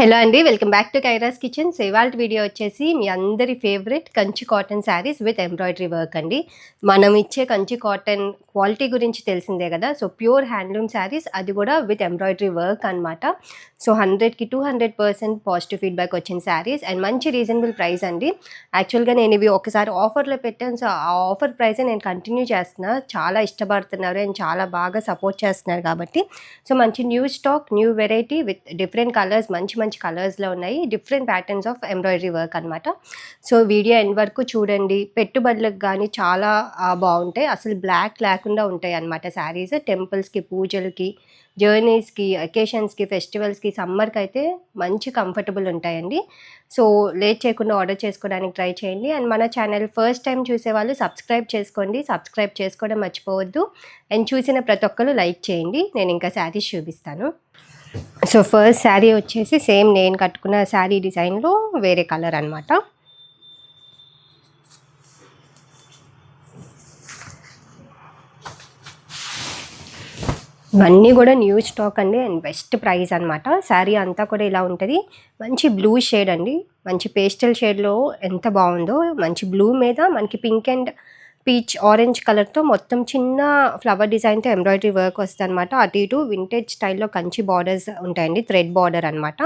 Hello అండి welcome back to Kaira's Kitchen so ఇవాళ video వచ్చేసి మీ అందరి favourite Kanchi cotton saris with embroidery work అండి. మనం ఇచ్చే కంచి కాటన్ క్వాలిటీ గురించి తెలిసిందే కదా. సో ప్యూర్ హ్యాండ్లూమ్ శారీస్ అది కూడా విత్ ఎంబ్రాయిడరీ వర్క్ అనమాట సో హండ్రెడ్కి two hundred percent positive feedback వచ్చిన శారీస్ అండ్ మంచి రీజనబుల్ ప్రైస్ అండి. యాక్చువల్గా నేను ఇవి ఒకసారి ఆఫర్లో పెట్టాను. సో ఆ ఆఫర్ ప్రైసే నేను కంటిన్యూ చేస్తున్నా. చాలా ఇష్టపడుతున్నారు అండ్ చాలా బాగా సపోర్ట్ చేస్తున్నారు కాబట్టి. సో మంచి new stock new variety with different colours మంచి మంచి కలర్స్లో ఉన్నాయి. Different patterns of embroidery work అనమాట సో వీడియో ఎండ్ వరకు చూడండి. పెట్టుబడులకు కానీ చాలా బాగుంటాయి. అసలు బ్లాక్ లేకుండా ఉంటాయి అనమాట శారీస్ టెంపుల్స్కి పూజలకి జర్నీస్కి అకేషన్స్కి ఫెస్టివల్స్కి సమ్మర్కి అయితే మంచి కంఫర్టబుల్ ఉంటాయండి. సో లేట్ చేయకుండా ఆర్డర్ చేసుకోవడానికి ట్రై చేయండి. అండ్ మన ఛానల్ ఫస్ట్ టైం చూసే వాళ్ళు సబ్స్క్రైబ్ చేసుకోండి. సబ్స్క్రైబ్ చేసుకోవడం మర్చిపోవద్దు. అండ్ చూసిన ప్రతి ఒక్కరు లైక్ చేయండి. నేను ఇంకా శారీస్ చూపిస్తాను. సో ఫస్ట్ శారీ వచ్చేసి సేమ్ నేను కట్టుకున్న శారీ డిజైన్లో వేరే కలర్ అనమాట ఇవన్నీ కూడా న్యూ స్టాక్ అండి అండ్ బెస్ట్ ప్రైస్ అనమాట శారీ అంతా కూడా ఇలా ఉంటుంది. మంచి బ్లూ షేడ్ అండి. మంచి పేస్టల్ షేడ్లో ఎంత బాగుందో మంచి బ్లూ మీద మనకి పింక్ అండ్ పీచ్ ఆరెంజ్ కలర్తో మొత్తం చిన్న ఫ్లవర్ డిజైన్తో ఎంబ్రాయిడరీ వర్క్ వస్తుంది అనమాట అటు ఇటు వింటేజ్ స్టైల్లో కంచి బార్డర్స్ ఉంటాయండి థ్రెడ్ బార్డర్ అనమాట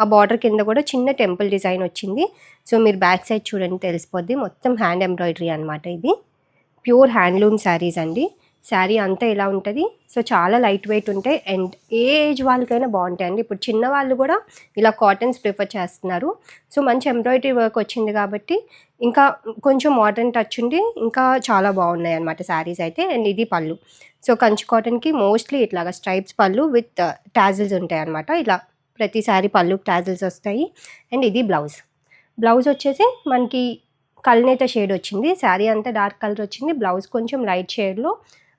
ఆ బార్డర్ కింద కూడా చిన్న టెంపుల్ డిజైన్ వచ్చింది. సో మీరు బ్యాక్ సైడ్ చూడండి తెలిసిపోద్ది. మొత్తం హ్యాండ్ ఎంబ్రాయిడరీ అనమాట ఇది. ప్యూర్ హ్యాండ్లూమ్ శారీస్ అండి. శారీ అంతా ఇలా ఉంటుంది? సో చాలా లైట్ వెయిట్ ఉంటాయి. అండ్ ఏ ఏజ్ వాళ్ళకైనా బాగుంటాయండి. ఇప్పుడు చిన్న వాళ్ళు కూడా ఇలా కాటన్స్ ప్రిఫర్ చేస్తున్నారు. సో మంచి ఎంబ్రాయిడరీ వర్క్ వచ్చింది కాబట్టి ఇంకా కొంచెం మోడర్న్ టచ్ ఉండి ఇంకా చాలా బాగున్నాయి అనమాట శారీస్ అయితే అండ్ ఇది పళ్ళు. సో కంచి కాటన్కి మోస్ట్లీ ఇట్లాగా స్ట్రైప్స్ పళ్ళు విత్ టాజిల్స్ uh, ఉంటాయి అనమాట ఇలా ప్రతి శారీ పళ్ళు టాజిల్స్ వస్తాయి. అండ్ ఇది బ్లౌజ్ బ్లౌజ్ వచ్చేసి మనకి కల్నేత షేడ్ వచ్చింది. శారీ అంతా డార్క్ కలర్ వచ్చింది. బ్లౌజ్ కొంచెం లైట్ షేడ్లో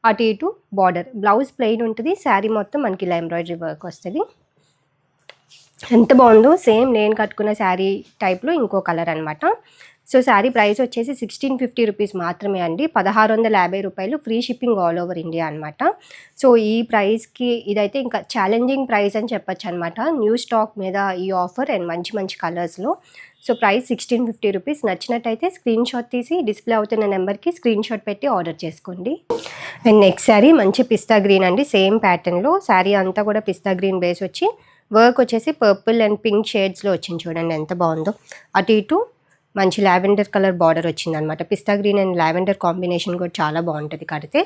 అటు ఇటు బార్డర్ బ్లౌజ్ ప్లెయిన్ ఉంటుంది. శారీ మొత్తం మనకి ఇలా ఎంబ్రాయిడరీ వర్క్ వస్తుంది. ఎంత బాగుందో సేమ్ నేను కట్టుకున్న శారీ టైప్లో ఇంకో కలర్ అనమాట సో శారీ ప్రైస్ వచ్చేసి సిక్స్టీన్ ఫిఫ్టీ రూపీస్ మాత్రమే అండి. పదహారు వందల యాభై రూపాయలు free shipping all over India అనమాట సో ఈ ప్రైస్కి ఇదైతే ఇంకా ఛాలెంజింగ్ ప్రైస్ అని చెప్పొచ్చు అనమాట న్యూ స్టాక్ మీద ఈ ఆఫర్ అండ్ మంచి మంచి కలర్స్లో so price sixteen fifty rupees. నచ్చినట్టయితే స్క్రీన్ షాట్ తీసి డిస్ప్లే అవుతున్న నెంబర్కి స్క్రీన్ షాట్ పెట్టి ఆర్డర్ చేసుకోండి. అండ్ నెక్స్ట్ శారీ మంచి పిస్తా గ్రీన్ అండి. సేమ్ ప్యాటర్న్లో శారీ అంతా కూడా పిస్తా గ్రీన్ బేస్ వచ్చి వర్క్ వచ్చేసి పర్పుల్ అండ్ పింక్ షేడ్స్లో వచ్చింది చూడండి ఎంత బాగుందో. అటు ఇటు మంచి లావెండర్ కలర్ బార్డర్ వచ్చింది అనమాట pista green and lavender combination కూడా చాలా బాగుంటుంది కడితే.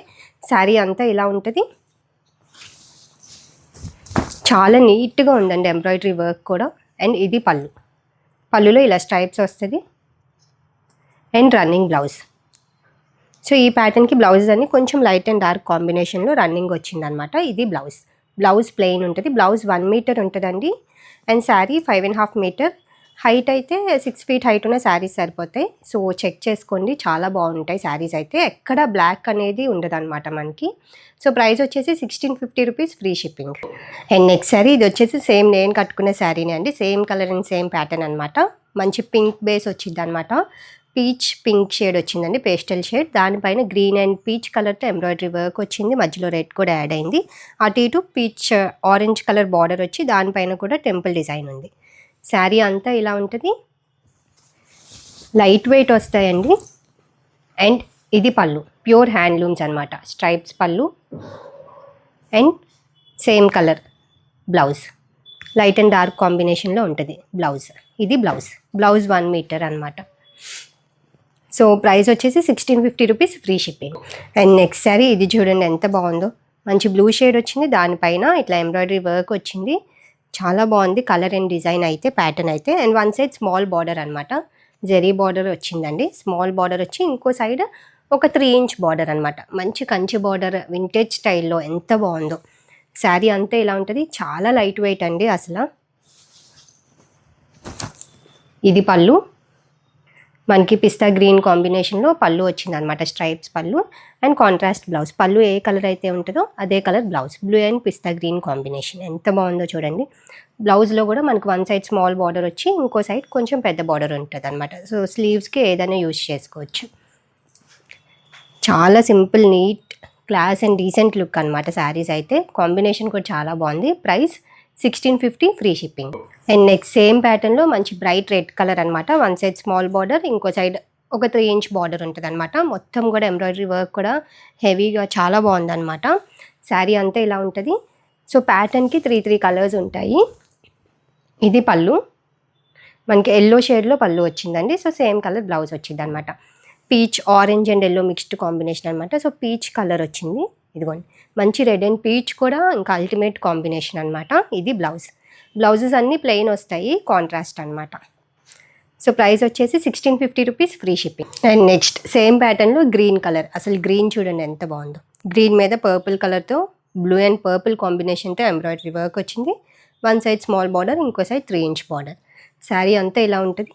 శారీ అంతా ఇలా ఉంటుంది. చాలా నీట్గా ఉందండి ఎంబ్రాయిడరీ వర్క్ కూడా. అండ్ ఇది పళ్ళు. పళ్ళులో ఇలా స్ట్రైప్స్ వస్తుంది. And running blouse. సో ఈ ప్యాటర్న్కి బ్లౌజ్ అని కొంచెం లైట్ అండ్ డార్క్ కాంబినేషన్లో రన్నింగ్ వచ్చిందనమాట ఇది బ్లౌజ్. బ్లౌజ్ ప్లెయిన్ ఉంటుంది. బ్లౌజ్ వన్ మీటర్ ఉంటుందండి. And sari five and half metre height అయితే సిక్స్ ఫీట్ హైట్ ఉన్న శారీస్ సరిపోతాయి. సో చెక్ చేసుకోండి. చాలా బాగుంటాయి శారీస్ అయితే. ఎక్కడ బ్లాక్ అనేది ఉండదన్నమాట మనకి. సో ప్రైస్ వచ్చేసి sixteen fifty rupees free shipping and next sari ఇది వచ్చేసి సేమ్ నేను కట్టుకునే శారీనే అండి. Same colour and same pattern అనమాట మంచి పింక్ బేస్ వచ్చింది అనమాట పీచ్ పింక్ షేడ్ వచ్చిందండి పేస్టల్ షేడ్ దానిపైన గ్రీన్ అండ్ పీచ్ కలర్తో ఎంబ్రాయిడరీ వర్క్ వచ్చింది. మధ్యలో రెడ్ కూడా యాడ్ అయింది. అటు ఇటు పీచ్ ఆరెంజ్ కలర్ బార్డర్ వచ్చి దానిపైన కూడా టెంపుల్ డిజైన్ ఉంది. శారీ అంతా ఇలా ఉంటుంది. లైట్ వెయిట్ వస్తాయండి. అండ్ ఇది పళ్ళు ప్యూర్ హ్యాండ్లూమ్స్ అనమాట స్ట్రైప్స్ పళ్ళు. And same colour blouse. Light and dark కాంబినేషన్లో ఉంటుంది బ్లౌజ్. ఇది బ్లౌజ్. బ్లౌజ్ వన్ మీటర్ అనమాట సో ప్రైస్ వచ్చేసి sixteen fifty rupees free shipping. And next sari ఇది చూడండి ఎంత బాగుందో. మంచి బ్లూ షేడ్ వచ్చింది. దానిపైన ఇట్లా ఎంబ్రాయిడరీ వర్క్ వచ్చింది. చాలా బాగుంది. కలర్ అండ్ డిజైన్ అయితే ప్యాటర్న్ అయితే. And one side small border అనమాట జెరీ బార్డర్ వచ్చిందండి. స్మాల్ బార్డర్ వచ్చి ఇంకో సైడ్ ఒక త్రీ ఇంచ్ బార్డర్ అనమాట మంచి కంచి బార్డర్ వింటేజ్ స్టైల్లో ఎంత బాగుందో. శారీ అంతా ఇలా ఉంటుంది? చాలా లైట్ వెయిట్ అండి అసలు. ఇది పళ్ళు. మనకి పిస్తా గ్రీన్ కాంబినేషన్లో పళ్ళు వచ్చింది అనమాట స్ట్రైప్స్ పళ్ళు అండ్ కాంట్రాస్ట్ బ్లౌజ్. పళ్ళు ఏ కలర్ అయితే ఉంటుందో అదే colour blouse. Blue and pista green combination. ఎంత బాగుందో చూడండి. బ్లౌజ్లో కూడా మనకు వన్ సైడ్ స్మాల్ బార్డర్ వచ్చి ఇంకో సైడ్ కొంచెం పెద్ద బార్డర్ ఉంటుంది అనమాట సో స్లీవ్స్కి ఏదైనా యూజ్ చేసుకోవచ్చు. చాలా simple neat class and decent look అనమాట శారీస్ అయితే. కాంబినేషన్ కూడా చాలా బాగుంది. Price sixteen fifty free shipping and next same ప్యాటర్న్లో మంచి బ్రైట్ రెడ్ కలర్ అనమాట వన్ సైడ్ స్మాల్ బార్డర్ ఇంకో సైడ్ ఒక త్రీ ఇంచ్ బార్డర్ ఉంటుంది అనమాట మొత్తం కూడా ఎంబ్రాయిడరీ వర్క్ కూడా హెవీగా చాలా బాగుందన్నమాట. శారీ అంతా ఇలా ఉంటుంది. సో ప్యాటర్న్కి త్రీ త్రీ కలర్స్ ఉంటాయి. ఇది పళ్ళు. మనకి ఎల్లో షేడ్లో పళ్ళు వచ్చిందండి. సో సేమ్ కలర్ బ్లౌజ్ వచ్చింది అనమాట peach orange and yellow mixed combination అనమాట సో పీచ్ కలర్ వచ్చింది. ఇదిగోండి. మంచి రెడ్ అండ్ పీచ్ కూడా ఇంకా అల్టిమేట్ కాంబినేషన్ అనమాట ఇది బ్లౌజ్. బ్లౌజెస్ అన్నీ ప్లెయిన్ వస్తాయి కాంట్రాస్ట్ అనమాట సో ప్రైస్ వచ్చేసి sixteen fifty rupees free shipping and next same ప్యాటర్న్లో గ్రీన్ కలర్ అసలు గ్రీన్ చూడండి ఎంత బాగుందో. గ్రీన్ మీద పర్పుల్ కలర్తో బ్లూ అండ్ పర్పుల్ కాంబినేషన్తో ఎంబ్రాయిడరీ వర్క్ వచ్చింది. వన్ సైడ్ స్మాల్ బార్డర్ ఇంకో side three inch border sari అంతా ఇలా ఉంటుంది.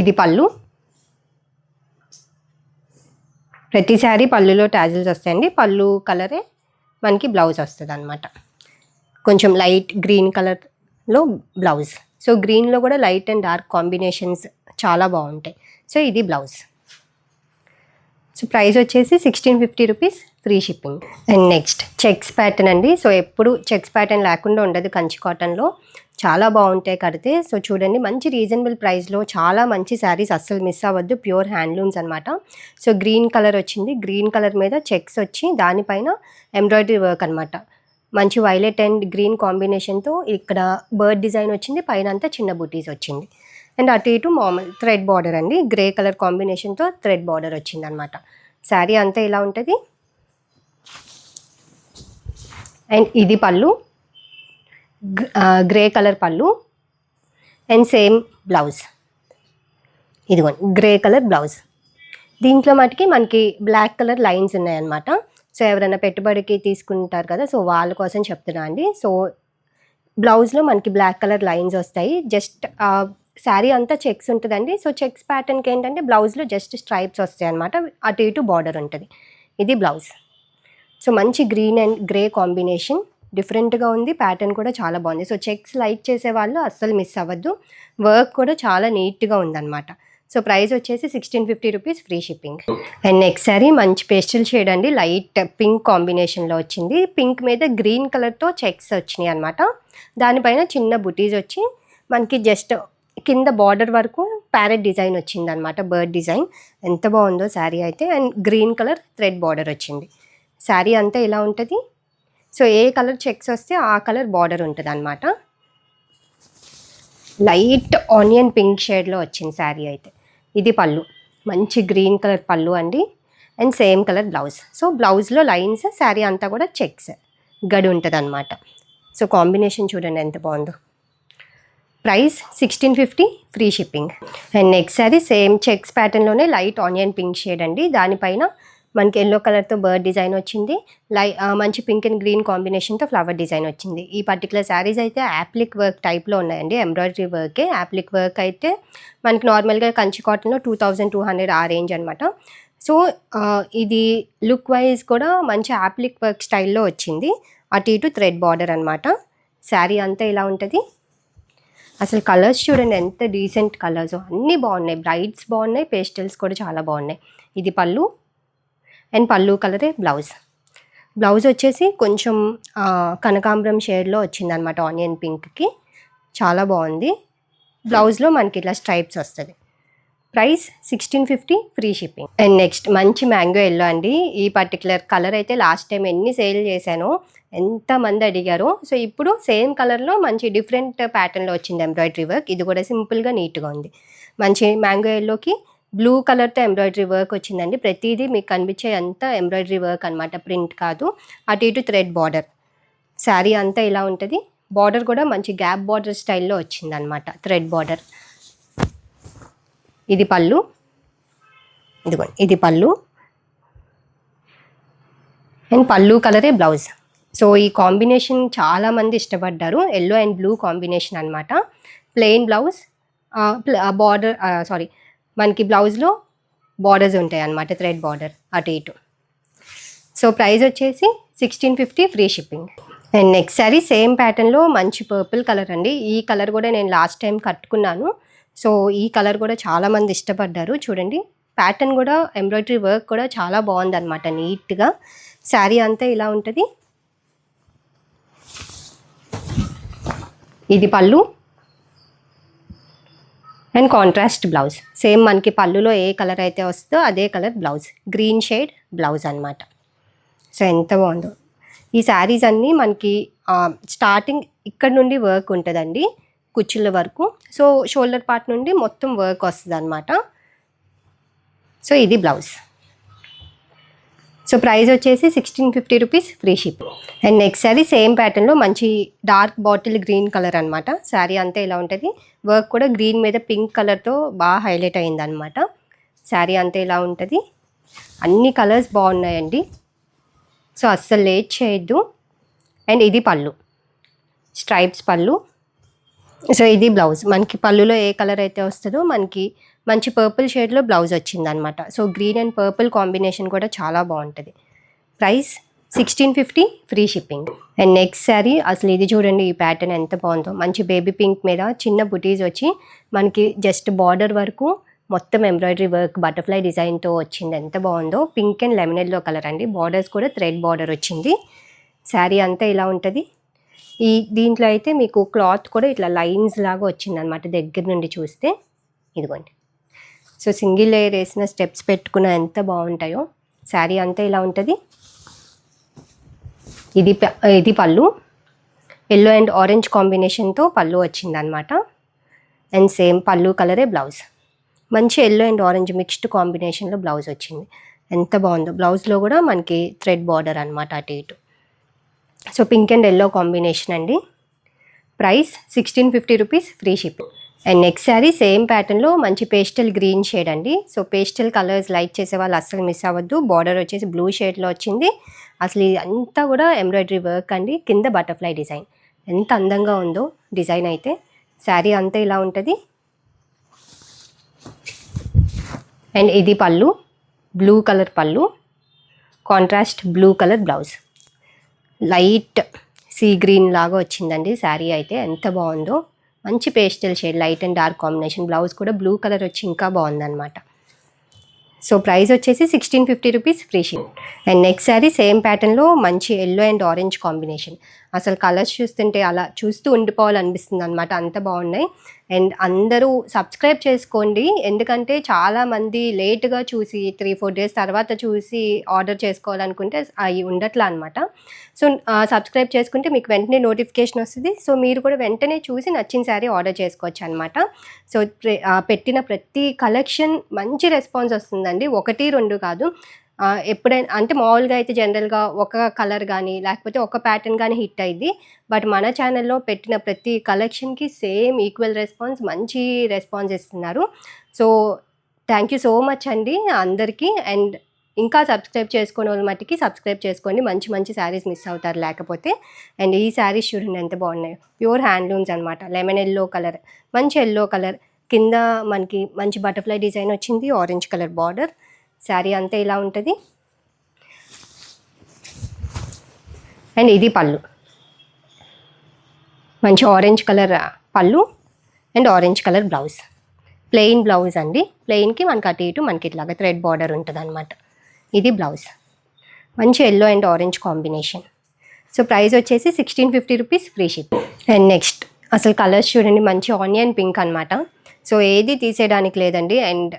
ఇది పళ్ళు. ప్రతిసారి పళ్ళులో టాజిల్స్ వస్తాయండి. పళ్ళు కలరే మనకి బ్లౌజ్ వస్తుంది అనమాట కొంచెం లైట్ గ్రీన్ కలర్లో బ్లౌజ్. సో గ్రీన్లో కూడా లైట్ అండ్ డార్క్ కాంబినేషన్స్ చాలా బాగుంటాయి. సో ఇది బ్లౌజ్. సో ప్రైస్ వచ్చేసి sixteen fifty rupees free shipping. And next checks pattern అండి. సో ఎప్పుడు చెక్స్ ప్యాటర్న్ లేకుండా ఉండదు కంచి కాటన్లో. చాలా బాగుంటాయి కడితే. సో చూడండి మంచి రీజనబుల్ ప్రైస్లో చాలా మంచి శారీస్ అస్సలు మిస్ అవ్వద్దు. ప్యూర్ హ్యాండ్లూమ్స్ అనమాట సో గ్రీన్ కలర్ వచ్చింది. గ్రీన్ కలర్ మీద చెక్స్ వచ్చి దానిపైన ఎంబ్రాయిడరీ వర్క్ అనమాట మంచి వైలెట్ అండ్ గ్రీన్ కాంబినేషన్తో ఇక్కడ బర్డ్ డిజైన్ వచ్చింది. పైన అంతా చిన్న బుటీస్ వచ్చింది. అండ్ అటు ఇటు మామూలు థ్రెడ్ బార్డర్ అండి. గ్రే కలర్ కాంబినేషన్తో థ్రెడ్ బార్డర్ వచ్చింది అనమాట శారీ అంతా ఇలా ఉంటుంది? అండ్ ఇది పళ్ళు. గ్రే కలర్ పళ్ళు అండ్ సేమ్ బ్లౌజ్. ఇదిగోండి గ్రే కలర్ బ్లౌజ్. దీంట్లో మటుకి మనకి బ్లాక్ కలర్ లైన్స్ ఉన్నాయన్నమాట. సో ఎవరైనా పెట్టుబడికి తీసుకుంటారు కదా సో వాళ్ళ కోసం చెప్తున్నా అండి. సో బ్లౌజ్లో మనకి బ్లాక్ కలర్ లైన్స్ వస్తాయి. జస్ట్ శారీ అంతా చెక్స్ ఉంటుందండి. సో చెక్స్ ప్యాటర్న్కి ఏంటంటే బ్లౌజ్లో జస్ట్ స్ట్రైప్స్ వస్తాయి అనమాట అటు ఇటు బార్డర్ ఉంటుంది. ఇది బ్లౌజ్. సో మంచి గ్రీన్ అండ్ గ్రే కాంబినేషన్. డిఫరెంట్గా ఉంది. ప్యాటర్న్ కూడా చాలా బాగుంది. సో చెక్స్ లైక్ చేసే వాళ్ళు అస్సలు మిస్ అవ్వద్దు. వర్క్ కూడా చాలా నీట్గా ఉందన్నమాట. సో ప్రైస్ వచ్చేసి sixteen fifty rupees free shipping. And next sari మంచి పేస్టల్ షేడ్ అండి. లైట్ పింక్ కాంబినేషన్లో వచ్చింది. పింక్ మీద గ్రీన్ కలర్తో చెక్స్ వచ్చినాయి అనమాట దానిపైన చిన్న బుటీస్ వచ్చి మనకి జస్ట్ కింద బార్డర్ వరకు ప్యారెట్ డిజైన్ వచ్చింది అనమాట బర్డ్ డిజైన్. ఎంత బాగుందో శారీ అయితే. And green colour thread border వచ్చింది. శారీ అంతా ఇలా ఉంటుంది? సో ఏ కలర్ చెక్స్ వస్తే ఆ కలర్ బార్డర్ ఉంటుంది అనమాట లైట్ ఆనియన్ పింక్ షేడ్లో వచ్చింది శారీ అయితే. ఇది పళ్ళు. మంచి గ్రీన్ కలర్ పళ్ళు అండి. And same colour blouse. So బ్లౌజ్లో లైన్స్ శారీ అంతా కూడా చెక్స్. గడి ఉంటుంది అనమాట సో కాంబినేషన్ చూడండి ఎంత బాగుందో. Price sixteen fifty free shipping. And next sari same checks ప్యాటర్న్లోనే light onion pink shade అండి. దానిపైన మనకి ఎల్లో కలర్తో బర్డ్ డిజైన్ వచ్చింది. లై మంచి పింక్ అండ్ గ్రీన్ కాంబినేషన్తో ఫ్లవర్ డిజైన్ వచ్చింది. ఈ పర్టికులర్ శారీస్ అయితే యాప్లిక్ వర్క్ టైప్లో ఉన్నాయండి. ఎంబ్రాయిడరీ వర్కే. యాప్లిక్ వర్క్ అయితే మనకి నార్మల్గా కంచి కాటన్లో టూ థౌజండ్ టూ హండ్రెడ్ ఆ రేంజ్ అనమాట సో ఇది లుక్ వైజ్ కూడా మంచి యాప్లిక్ వర్క్ స్టైల్లో వచ్చింది. అటు ఇటు థ్రెడ్ బార్డర్ అనమాట శారీ అంతా ఇలా ఉంటుంది. అసలు కలర్స్ చూడండి ఎంత డీసెంట్ కలర్స్. అన్నీ బాగున్నాయి. బ్రైట్స్ బాగున్నాయి. పేస్టల్స్ కూడా చాలా బాగున్నాయి. ఇది పళ్ళు. అండ్ పళ్ళు కలరే బ్లౌజ్. బ్లౌజ్ వచ్చేసి కొంచెం కనకాంబరం షేడ్లో వచ్చిందనమాట ఆనియన్ పింక్కి చాలా బాగుంది. బ్లౌజ్లో మనకి ఇట్లా స్ట్రైప్స్ వస్తుంది. Price sixteen fifty free shipping and next మంచి మ్యాంగో ఎల్లో అండి. ఈ పర్టికులర్ కలర్ అయితే లాస్ట్ టైం ఎన్ని సేల్ చేశానో ఎంతమంది అడిగారో. సో ఇప్పుడు సేమ్ కలర్లో మంచి డిఫరెంట్ ప్యాటర్న్లో వచ్చింది ఎంబ్రాయిడరీ వర్క్ ఇది కూడా సింపుల్గా నీట్గా ఉంది. మంచి మ్యాంగో ఎల్లోకి బ్లూ కలర్తో ఎంబ్రాయిడరీ వర్క్ వచ్చిందండి. ప్రతిదీ మీకు కనిపించే అంతా ఎంబ్రాయిడరీ వర్క్ అనమాట ప్రింట్ కాదు. అటు ఇటు థ్రెడ్ బార్డర్. శారీ అంతా ఇలా ఉంటుంది. బార్డర్ కూడా మంచి గ్యాప్ బార్డర్ స్టైల్లో వచ్చిందనమాట థ్రెడ్ బార్డర్. ఇది పళ్ళు. ఇదిగోండి. ఇది పళ్ళు. అండ్ పళ్ళు కలరే బ్లౌజ్. సో ఈ కాంబినేషన్ చాలామంది ఇష్టపడ్డారు. ఎల్లో అండ్ బ్లూ కాంబినేషన్ అనమాట ప్లెయిన్ బ్లౌజ్. బార్డర్ సారీ మనకి బ్లౌజ్లో బార్డర్స్ ఉంటాయి అన్నమాట థ్రెడ్ బార్డర్ అటు ఇటు. సో ప్రైస్ వచ్చేసి sixteen fifty free shipping and next sari same ప్యాటర్న్లో మంచి పర్పుల్ కలర్ అండి. ఈ కలర్ కూడా నేను లాస్ట్ టైం కట్టుకున్నాను. సో ఈ కలర్ కూడా చాలా మంది ఇష్టపడ్డారు. చూడండి ప్యాటర్న్ కూడా ఎంబ్రాయిడరీ వర్క్ కూడా చాలా బాగుంది అనమాట నీట్గా శారీ అంతా ఇలా ఉంటుంది. ఇది పళ్ళు. అండ్ కాంట్రాస్ట్ బ్లౌజ్ సేమ్ మనకి పళ్ళులో ఏ కలర్ అయితే వస్తుందో అదే colour blouse green shade blouse అనమాట సో ఎంత బాగుందో. ఈ శారీస్ అన్నీ మనకి స్టార్టింగ్ ఇక్కడ నుండి వర్క్ ఉంటుందండి కుచ్చుల వరకు. సో షోల్డర్ పార్ట్ నుండి మొత్తం వర్క్ వస్తుంది అనమాట సో ఇది బ్లౌజ్ సో ప్రైస్ వచ్చేసి sixteen fifty rupees free ship and next sari same ప్యాటర్న్లో మంచి డార్క్ బాటిల్ గ్రీన్ కలర్ అనమాట శారీ అంతా ఇలా ఉంటుంది. వర్క్ కూడా గ్రీన్ మీద పింక్ కలర్తో బాగా హైలైట్ అయిందనమాట శారీ అంతా ఇలా ఉంటుంది. అన్ని కలర్స్ బాగున్నాయండి. సో అస్సలు లేట్ చేయొద్దు. అండ్ ఇది పళ్ళు. స్ట్రైప్స్ పళ్ళు. సో ఇది బ్లౌజ్ మనకి పళ్ళులో ఏ కలర్ అయితే వస్తుందో మనకి మంచి పర్పుల్ షేడ్లో బ్లౌజ్ వచ్చిందనమాట so green and purple combination కూడా చాలా బాగుంటుంది. Price sixteen fifty free shipping. And next sari అసలు ఇది చూడండి ఈ ప్యాటర్న్ ఎంత బాగుందో. మంచి బేబీ పింక్ మీద చిన్న బుటీస్ వచ్చి మనకి జస్ట్ బార్డర్ వరకు మొత్తం ఎంబ్రాయిడరీ వర్క్ బటర్ఫ్లై డిజైన్తో వచ్చింది. ఎంత బాగుందో. పింక్ అండ్ లెమినెల్లో కలర్ అండి. బార్డర్స్ కూడా థ్రెడ్ బార్డర్ వచ్చింది. శారీ అంతా ఇలా ఉంటుంది? ఈ దీంట్లో అయితే మీకు క్లాత్ కూడా ఇట్లా లైన్స్ లాగా వచ్చిందనమాట దగ్గర నుండి చూస్తే. ఇదిగోండి. సో సింగిల్ లేయర్ వేసిన స్టెప్స్ పెట్టుకున్న ఎంత బాగుంటాయో. శారీ అంతా ఇలా ఉంటుంది. ఇది ప- ఇది పళ్ళు. ఎల్లో అండ్ ఆరెంజ్ కాంబినేషన్తో పళ్ళు వచ్చిందనమాట అండ్ సేమ్ పళ్ళు కలరే బ్లౌజ్. మంచి ఎల్లో అండ్ ఆరెంజ్ మిక్స్డ్ కాంబినేషన్లో బ్లౌజ్ వచ్చింది. ఎంత బాగుందో. బ్లౌజ్లో కూడా మనకి థ్రెడ్ బార్డర్ అనమాట అటు ఇటు. So pink and yellow combination అండి. Price sixteen fifty rupees free ship. And next sari same ప్యాటర్న్లో మంచి పేస్టల్ గ్రీన్ షేడ్ అండి. సో పేస్టల్ కలర్స్ లైక్ చేసే వాళ్ళు అస్సలు మిస్ అవ్వద్దు. బార్డర్ వచ్చేసి బ్లూ షేడ్లో వచ్చింది. అసలు ఇదంతా అంతా కూడా ఎంబ్రాయిడరీ వర్క్ అండి. కింద బటర్ఫ్లై డిజైన్ ఎంత అందంగా ఉందో డిజైన్ అయితే. శారీ అంతా ఇలా ఉంటుంది. అండ్ ఇది pallu. Blue colour pallu. Contrast blue colour blouse light sea green లాగా వచ్చిందండి. శారీ అయితే ఎంత బాగుందో. మంచి pastel shade light and dark combination. Blouse కూడా బ్లూ కలర్ వచ్చి ఇంకా బాగుందన్నమాట. సో ప్రైస్ వచ్చేసి sixteen fifty rupees free ship and next sari same ప్యాటర్న్లో మంచి ఎల్లో అండ్ ఆరెంజ్ కాంబినేషన్. అసలు కలర్స్ చూస్తుంటే అలా చూస్తూ ఉండిపోవాలనిపిస్తుంది అనమాట అంత బాగున్నాయి. అండ్ అందరూ సబ్స్క్రైబ్ చేసుకోండి. ఎందుకంటే చాలామంది లేట్గా చూసి త్రీ ఫోర్ డేస్ తర్వాత చూసి ఆర్డర్ చేసుకోవాలనుకుంటే అవి ఉండట్లా అనమాట సో సబ్స్క్రైబ్ చేసుకుంటే మీకు వెంటనే నోటిఫికేషన్ వస్తుంది. సో మీరు కూడా వెంటనే చూసి నచ్చిన శారీ ఆర్డర్ చేసుకోవచ్చు అనమాట సో పెట్టిన ప్రతి కలెక్షన్ మంచి రెస్పాన్స్ వస్తుందండి. ఒకటి రెండు కాదు. ఎప్పుడైనా అంటే మామూలుగా అయితే జనరల్గా ఒక కలర్ కానీ లేకపోతే ఒక ప్యాటర్న్ కానీ హిట్ అయింది బట్ మన ఛానల్లో పెట్టిన ప్రతి కలెక్షన్కి సేమ్ ఈక్వల్ రెస్పాన్స్ మంచి రెస్పాన్స్ ఇస్తున్నారు. So thank you so much అండి అందరికీ. అండ్ ఇంకా సబ్స్క్రైబ్ చేసుకునే వాళ్ళ మట్టికి సబ్స్క్రైబ్ చేసుకోండి. మంచి మంచి శారీస్ మిస్ అవుతారు లేకపోతే. అండ్ ఈ శారీస్ చూడండి ఎంత బాగున్నాయి. ప్యూర్ హ్యాండ్లూమ్స్ అనమాట లెమన్ ఎల్లో కలర్ మంచి ఎల్లో కలర్. కింద మనకి మంచి బటర్ఫ్లై డిజైన్ వచ్చింది. Orange colour border. శారీ అంతా ఇలా ఉంటుంది. అండ్ ఇది పళ్ళు. మంచి orange colour pallu. And orange colour blouse plain blouse అండి. ప్లెయిన్కి మనకి అటు ఇటు మనకి ఇట్లాగా థ్రెడ్ బార్డర్ ఉంటుంది అనమాట ఇది బ్లౌజ్ మంచి yellow and orange combination so price వచ్చేసి sixteen fifty rupees free ship and next అసలు కలర్స్ చూడండి మంచి ఆనియన్ పింక్ అనమాట సో ఏది తీసేయడానికి లేదండి. అండ్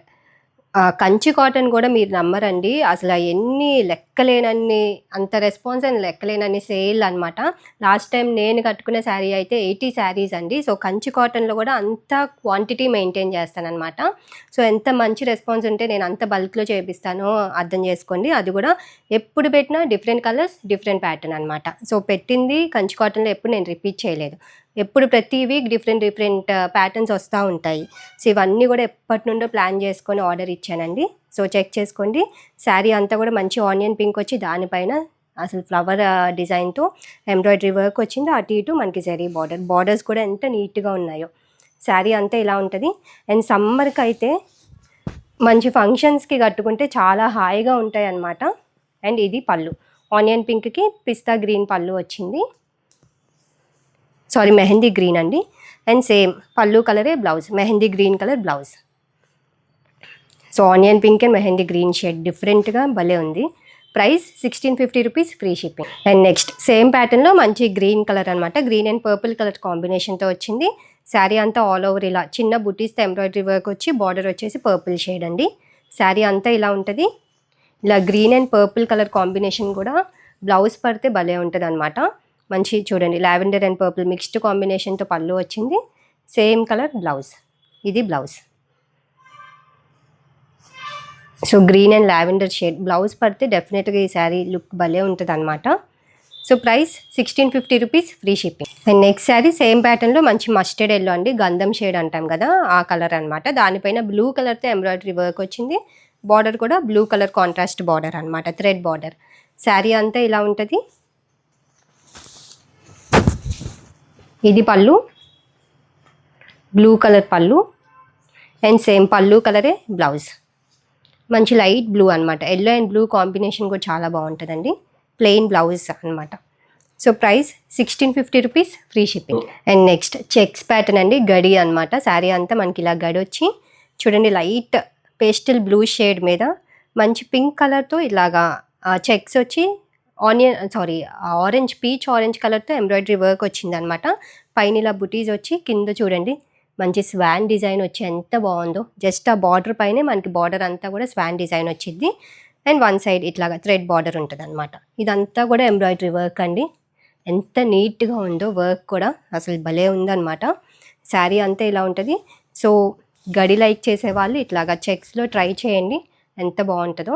కంచి కాటన్ కూడా మీరు నమ్మరండి. అసలు ఎన్ని లెక్కలేనన్ని అంత రెస్పాన్స్ అండ్ లెక్కలేనన్ని సేల్ అనమాట లాస్ట్ టైం నేను కట్టుకున్న శారీ అయితే ఎయిటీ శారీస్ అండి. సో కంచి కాటన్లో కూడా అంత క్వాంటిటీ మెయింటైన్ చేస్తానమాట సో ఎంత మంచి రెస్పాన్స్ ఉంటే నేను అంత బల్క్లో చేపిస్తానో అర్థం చేసుకోండి. అది కూడా ఎప్పుడు పెట్టినా డిఫరెంట్ కలర్స్ డిఫరెంట్ ప్యాటర్న్ అనమాట సో పెట్టింది కంచి కాటన్లో ఎప్పుడు నేను రిపీట్ చేయలేదు. ఎప్పుడు ప్రతి వీక్ డిఫరెంట్ డిఫరెంట్ ప్యాటర్న్స్ వస్తూ ఉంటాయి. సో ఇవన్నీ కూడా ఎప్పటి నుండో ప్లాన్ చేసుకొని ఆర్డర్ ఇచ్చానండి. సో చెక్ చేసుకోండి. శారీ అంతా కూడా మంచి ఆనియన్ పింక్ వచ్చి దానిపైన అసలు ఫ్లవర్ డిజైన్తో ఎంబ్రాయిడరీ వర్క్ వచ్చింది. అటు ఇటు మనకి జరీ బార్డర్ బార్డర్స్ కూడా ఎంత నీట్గా ఉన్నాయో. శారీ అంతా ఇలా ఉంటుంది. అండ్ సమ్మర్కి అయితే మంచి ఫంక్షన్స్కి కట్టుకుంటే చాలా హాయిగా ఉంటాయి అన్నమాట అండ్ ఇది పళ్ళు. ఆనియన్ పింక్కి పిస్తా గ్రీన్ పళ్ళు వచ్చింది. సారీ మెహందీ గ్రీన్ అండి. అండ్ సేమ్ పళ్ళు కలరే blouse mehndi green colour blouse. So onion pink and mehndi green shade డిఫరెంట్గా భలే ఉంది. Price sixteen fifty rupees free shipping and next same ప్యాటర్న్లో మంచి గ్రీన్ కలర్ అనమాట గ్రీన్ అండ్ పర్పుల్ కలర్ కాంబినేషన్తో వచ్చింది. శారీ అంతా ఆల్ ఓవర్ ఇలా చిన్న బుటీస్తో ఎంబ్రాయిడరీ వర్క్ వచ్చి బార్డర్ వచ్చేసి పర్పుల్ షేడ్ అండి. శారీ అంతా ఇలా ఉంటుంది. ఇలా green and purple colour combination కూడా బ్లౌజ్ పడితే భలే ఉంటుంది అనమాట మంచి చూడండి లావెండర్ అండ్ పర్పుల్ మిక్స్డ్ కాంబినేషన్తో పళ్ళు వచ్చింది. సేమ్ కలర్ బ్లౌజ్ ఇది blouse. So green and lavender shade blouse పడితే డెఫినెట్గా ఈ శారీ లుక్ భలే ఉంటుంది అనమాట so price sixteen fifty rupees free shipping. And next sari same ప్యాటర్న్లో మంచి మస్టర్డ్ ఎల్లో అండి గంధం షేడ్ అంటాం కదా ఆ కలర్ అనమాట దానిపైన బ్లూ కలర్తో ఎంబ్రాయిడరీ వర్క్ వచ్చింది. బార్డర్ కూడా బ్లూ కలర్ కాంట్రాస్ట్ బార్డర్ అనమాట థ్రెడ్ బార్డర్. శారీ అంతా ఇలా ఉంటుంది. ఇది pallu. Blue colour pallu. And same pallu కలరే బ్లౌజ్ మంచి లైట్ బ్లూ అనమాట ఎల్లో అండ్ బ్లూ కాంబినేషన్ కూడా చాలా బాగుంటుందండి. ప్లెయిన్ బ్లౌజ్ అనమాట so price sixteen fifty rupees free shipping and next checks pattern అండి. గడి అనమాట శారీ అంతా మనకి ఇలా గడి వచ్చి చూడండి లైట్ పేస్టల్ బ్లూ షేడ్ మీద మంచి పింక్ కలర్తో ఇలాగా చెక్స్ వచ్చి onion sari orange peach orange కలర్తో ఎంబ్రాయిడరీ వర్క్ వచ్చింది అనమాట పైన ఇలా బుటీస్ వచ్చి కింద చూడండి మంచి స్వాన్ డిజైన్ వచ్చి ఎంత బాగుందో. జస్ట్ ఆ బార్డర్ పైనే మనకి బార్డర్ అంతా కూడా స్వాన్ డిజైన్ వచ్చింది. అండ్ వన్ సైడ్ ఇట్లాగా థ్రెడ్ బార్డర్ ఉంటుంది అనమాట ఇదంతా కూడా ఎంబ్రాయిడరీ వర్క్ అండి. ఎంత నీట్గా ఉందో వర్క్ కూడా. అసలు భలే ఉందన్నమాట. శారీ అంతా ఇలా ఉంటుంది. సో గడి లైక్ చేసే వాళ్ళు ఇట్లాగా చెక్స్లో ట్రై చేయండి. ఎంత బాగుంటుందో.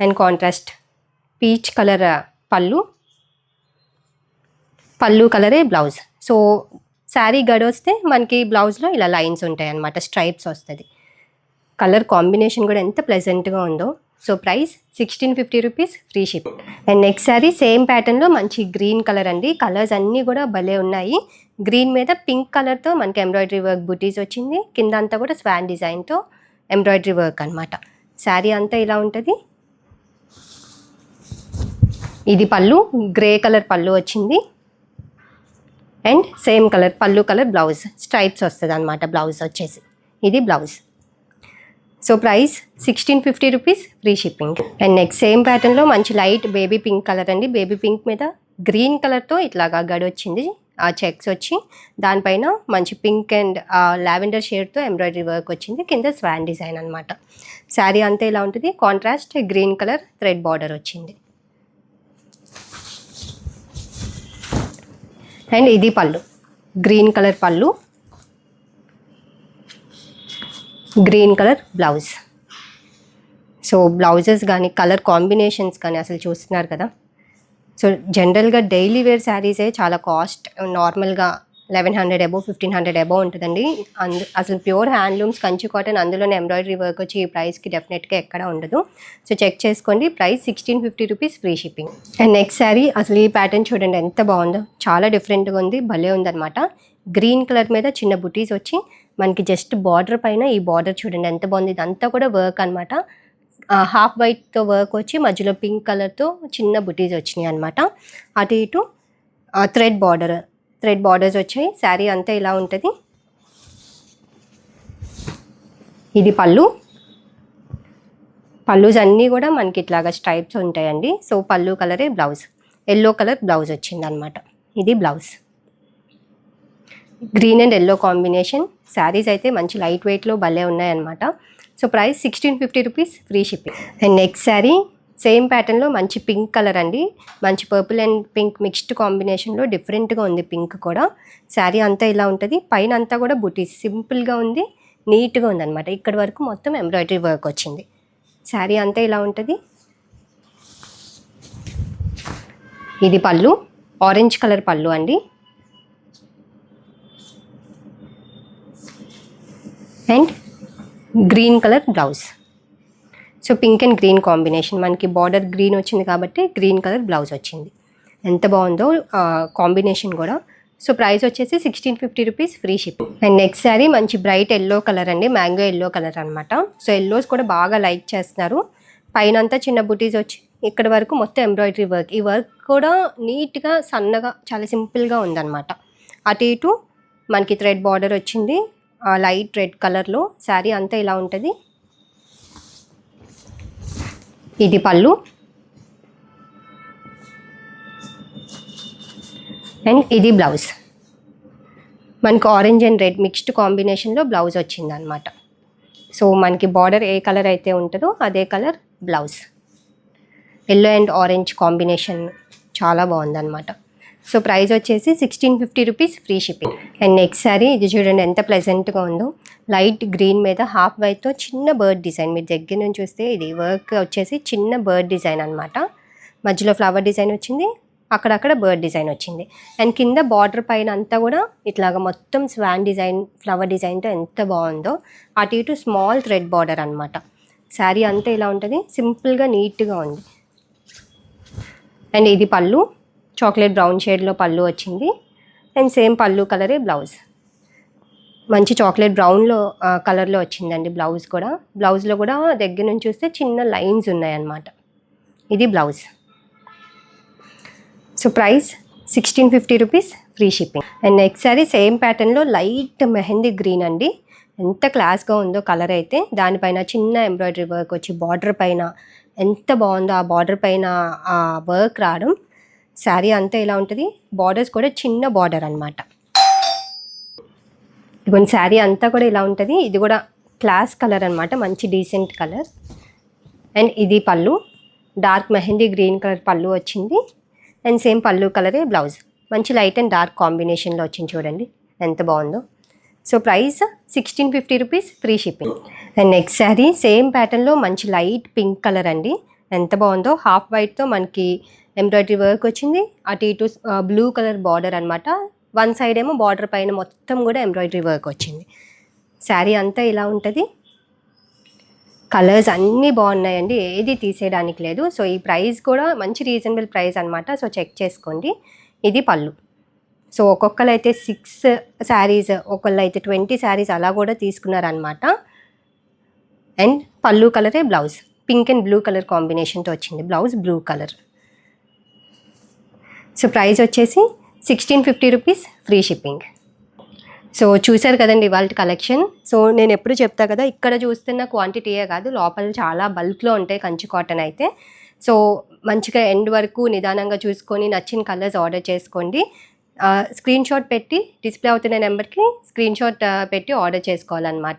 And contrast. పీచ్ కలర్ పళ్ళు. పళ్ళు కలరే బ్లౌజ్. సో శారీ గడొస్తే వస్తే మనకి బ్లౌజ్లో ఇలా లైన్స్ ఉంటాయి అన్నమాట స్ట్రైప్స్ వస్తుంది. కలర్ కాంబినేషన్ కూడా ఎంత ప్లెజెంట్గా ఉందో. So price sixteen fifty rupees free ship. And next sari same ప్యాటర్న్లో మంచి గ్రీన్ కలర్ అండి. కలర్స్ అన్నీ కూడా భలే ఉన్నాయి. గ్రీన్ మీద పింక్ కలర్తో మనకి ఎంబ్రాయిడరీ వర్క్ బుటీస్ వచ్చింది. కింద అంతా కూడా స్వాన్ డిజైన్తో ఎంబ్రాయిడరీ వర్క్ అనమాట శారీ అంతా ఇలా ఉంటుంది? ఇది పళ్ళు గ్రే కలర్ పళ్ళు వచ్చింది. And same colour pallu colour blouse. Stripes వస్తుంది అనమాట బ్లౌజ్ వచ్చేసి. ఇది blouse. So price sixteen fifty rupees free shipping. And next same ప్యాటర్న్లో మంచి లైట్ బేబీ పింక్ కలర్ అండి. బేబీ పింక్ మీద గ్రీన్ కలర్తో ఇట్లాగా గడి వచ్చింది. ఆ చెక్స్ వచ్చి దానిపైన మంచి పింక్ అండ్ లావెండర్ షేడ్తో ఎంబ్రాయిడరీ వర్క్ వచ్చింది. కింద స్వాన్ డిజైన్ అనమాట శారీ అంతా ఇలా ఉంటుంది? Contrast green colour thread border వచ్చింది. అండ్ ఇది pallu. Green colour pallu. Green colour blouse. So blouses కానీ కలర్ కాంబినేషన్స్ కానీ అసలు చూస్తున్నారు కదా. సో జనరల్గా డైలీ వేర్ శారీసే చాలా కాస్ట్ నార్మల్గా eleven hundred above fifteen hundred above ఉంటుందండి. అందు అసలు ప్యూర్ హ్యాండ్లూమ్స్ కంచి కాటన్ అందులోనే ఎంబ్రాయిడరీ వర్క్ వచ్చి ఈ ప్రైస్కి డెఫినెట్గా ఎక్కడ ఉండదు. సో చెక్ చేసుకోండి price sixteen fifty rupees free shipping. And next sari అసలు ఈ ప్యాటర్న్ చూడండి ఎంత బాగుందో. చాలా డిఫరెంట్గా ఉంది భలే ఉందన్నమాట. గ్రీన్ కలర్ మీద చిన్న బుటీస్ వచ్చి మనకి జస్ట్ బార్డర్ పైన ఈ బార్డర్ చూడండి ఎంత బాగుంది. ఇదంతా కూడా వర్క్ అనమాట హాఫ్ వైట్తో వర్క్ వచ్చి మధ్యలో పింక్ కలర్తో చిన్న బుటీస్ వచ్చినాయి అనమాట అటు ఇటు థ్రెడ్ బార్డర్ థ్రెడ్ బార్డర్స్ వచ్చాయి. శారీ అంతా ఇలా ఉంటుంది. ఇది పళ్ళు. పళ్ళుస్ అన్నీ కూడా మనకి ఇట్లాగా స్ట్రైప్స్ ఉంటాయండి. సో పళ్ళు కలరే బ్లౌజ్. ఎల్లో కలర్ బ్లౌజ్ వచ్చింది అనమాట ఇది blouse. Green and yellow combination. Saris అయితే మంచి లైట్ వెయిట్లో భలే ఉన్నాయన్నమాట. So price sixteen fifty rupees free shipping. And next sari same ప్యాటర్న్లో మంచి పింక్ కలర్ అండి. మంచి పర్పుల్ అండ్ పింక్ మిక్స్డ్ కాంబినేషన్లో డిఫరెంట్గా ఉంది పింక్ కూడా. శారీ అంతా ఇలా ఉంటుంది. పైన అంతా కూడా బుటీస్ సింపుల్గా ఉంది. నీట్గా ఉందన్నమాట. ఇక్కడ వరకు మొత్తం ఎంబ్రాయిడరీ వర్క్ వచ్చింది. శారీ అంతా ఇలా ఉంటుంది. ఇది పళ్ళు. ఆరెంజ్ కలర్ పళ్ళు అండి. And green colour blouse so pink and green combination. మనకి బార్డర్ గ్రీన్ వచ్చింది కాబట్టి గ్రీన్ కలర్ బ్లౌజ్ వచ్చింది. ఎంత బాగుందో కాంబినేషన్ కూడా. సో ప్రైస్ వచ్చేసి sixteen fifty rupees free ship and next sari మంచి బ్రైట్ ఎల్లో కలర్ అండి. మ్యాంగో ఎల్లో కలర్ అనమాట సో ఎల్లోస్ కూడా బాగా లైక్ చేస్తున్నారు. పైన అంతా చిన్న బుటీస్ వచ్చి ఇక్కడ వరకు మొత్తం ఎంబ్రాయిడరీ వర్క్ ఈ వర్క్ కూడా నీట్గా సన్నగా చాలా సింపుల్గా ఉందన్నమాట. అటు ఇటు మనకి థ్రెడ్ బార్డర్ వచ్చింది. లైట్ రెడ్ కలర్లో శారీ అంతా ఇలా ఉంటుంది. ఇది పళ్ళు. అండ్ ఇది బ్లౌజ్ మనకు ఆరెంజ్ అండ్ రెడ్ మిక్స్డ్ కాంబినేషన్లో బ్లౌజ్ వచ్చిందనమాట సో మనకి బార్డర్ ఏ కలర్ అయితే ఉంటుందో అదే colour blouse yellow and orange combination చాలా బాగుందన్నమాట. సో ప్రైస్ వచ్చేసి sixteen fifty rupees free shipping. And next sari ఇది చూడండి ఎంత ప్లెజెంట్గా ఉందో. లైట్ గ్రీన్ మీద హాఫ్ వైట్తో చిన్న బర్డ్ డిజైన్ మీరు దగ్గర నుంచి చూస్తే ఇది వర్క్ వచ్చేసి చిన్న బర్డ్ డిజైన్ అనమాట మధ్యలో ఫ్లవర్ డిజైన్ వచ్చింది అక్కడక్కడ బర్డ్ డిజైన్ వచ్చింది. అండ్ కింద బార్డర్ పైన అంతా కూడా ఇట్లాగా మొత్తం స్వాన్ డిజైన్ ఫ్లవర్ డిజైన్తో ఎంత బాగుందో. అటు ఇటు స్మాల్ థ్రెడ్ బార్డర్ అనమాట శారీ అంతా ఇలా ఉంటుంది? సింపుల్గా నీట్గా ఉంది. అండ్ ఇది పళ్ళు. చాక్లెట్ బ్రౌన్ షేడ్లో పళ్ళు వచ్చింది. అండ్ సేమ్ పళ్ళు కలరే బ్లౌజ్. మంచి చాక్లెట్ బ్రౌన్లో కలర్లో వచ్చిందండి బ్లౌజ్ కూడా. బ్లౌజ్లో కూడా దగ్గర నుంచి చూస్తే చిన్న లైన్స్ ఉన్నాయన్నమాట. ఇది blouse. So price sixteen fifty rupees free shipping. And next sari same ప్యాటర్న్లో లైట్ మెహందీ గ్రీన్ అండి. ఎంత క్లాస్గా ఉందో కలర్ అయితే. దానిపైన చిన్న ఎంబ్రాయిడరీ వర్క్ వచ్చి బార్డర్ పైన ఎంత బాగుందో ఆ బార్డర్ పైన ఆ వర్క్ రావడం. శారీ అంతా ఇలా ఉంటుంది? బార్డర్స్ కూడా చిన్న బార్డర్ అనమాట ఇదిగోండి శారీ అంతా కూడా ఇలా ఉంటుంది? ఇది కూడా క్లాస్ కలర్ అనమాట మంచి డీసెంట్ కలర్ అండ్ ఇది పళ్ళు. Dark mehndi green colour pallu వచ్చింది. అండ్ సేమ్ పళ్ళు కలరే బ్లౌజ్ మంచి లైట్ అండ్ డార్క్ కాంబినేషన్లో వచ్చింది చూడండి ఎంత బాగుందో. So price sixteen fifty rupees free shipping and next sari same ప్యాటర్న్లో మంచి లైట్ పింక్ కలర్ అండి. ఎంత బాగుందో? హాఫ్ వైట్తో మనకి ఎంబ్రాయిడరీ వర్క్ వచ్చింది. అటు ఇటు బ్లూ కలర్ బార్డర్ అనమాట వన్ సైడ్ ఏమో బార్డర్ పైన మొత్తం కూడా ఎంబ్రాయిడరీ వర్క్ వచ్చింది. శారీ అంతా ఇలా ఉంటుంది. కలర్స్ అన్నీ బాగున్నాయండి. ఏది తీసేయడానికి లేదు. సో ఈ ప్రైస్ కూడా మంచి రీజనబుల్ ప్రైస్ అనమాట సో చెక్ చేసుకోండి. ఇది పళ్ళు. సో ఒక్కొక్కరు అయితే సిక్స్ శారీస్ ఒకళ్ళు అయితే ట్వంటీ శారీస్ అలా కూడా తీసుకున్నారనమాట అండ్ పళ్ళు కలరే blouse. Pink and blue colour కాంబినేషన్తో వచ్చింది blouse blue colour. So price వచ్చేసి sixteen fifty rupees free shipping so చూశారు కదండి ఇవాళ కలెక్షన్ సో నేను ఎప్పుడు చెప్తా కదా ఇక్కడ చూస్తున్న క్వాంటిటీయే కాదు లోపల చాలా బల్క్లో ఉంటాయి కంచి కాటన్ అయితే. సో మంచిగా ఎండ్ వరకు నిదానంగా చూసుకొని నచ్చిన కలర్స్ ఆర్డర్ చేసుకోండి. స్క్రీన్ షాట్ పెట్టి డిస్ప్లే అవుతున్న నెంబర్కి స్క్రీన్ షాట్ పెట్టి ఆర్డర్ చేసుకోవాలన్నమాట.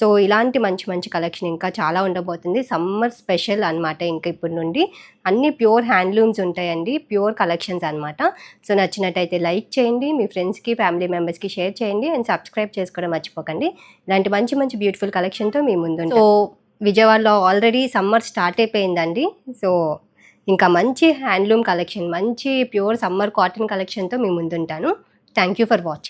సో ఇలాంటి మంచి మంచి కలెక్షన్ ఇంకా చాలా ఉండబోతుంది. సమ్మర్ స్పెషల్ అన్నమాట ఇంకా ఇప్పటి నుండి. అన్ని ప్యూర్ హ్యాండ్లూమ్స్ ఉంటాయండి. ప్యూర్ కలెక్షన్స్ అన్నమాట. సో నచ్చినట్టయితే లైక్ చేయండి. మీ ఫ్రెండ్స్కి ఫ్యామిలీ మెంబర్స్కి షేర్ చేయండి. అండ్ సబ్స్క్రైబ్ చేసుకోవడం మర్చిపోకండి. ఇలాంటి మంచి మంచి బ్యూటిఫుల్ కలెక్షన్తో మీ ముందు సో విజయవాడలో ఆల్రెడీ సమ్మర్ స్టార్ట్ అయిపోయిందండి. సో ఇంకా మంచి హ్యాండ్లూమ్ కలెక్షన్ మంచి ప్యూర్ సమ్మర్ కాటన్ కలెక్షన్తో మీ ముందుంటాను. Thank you for watching.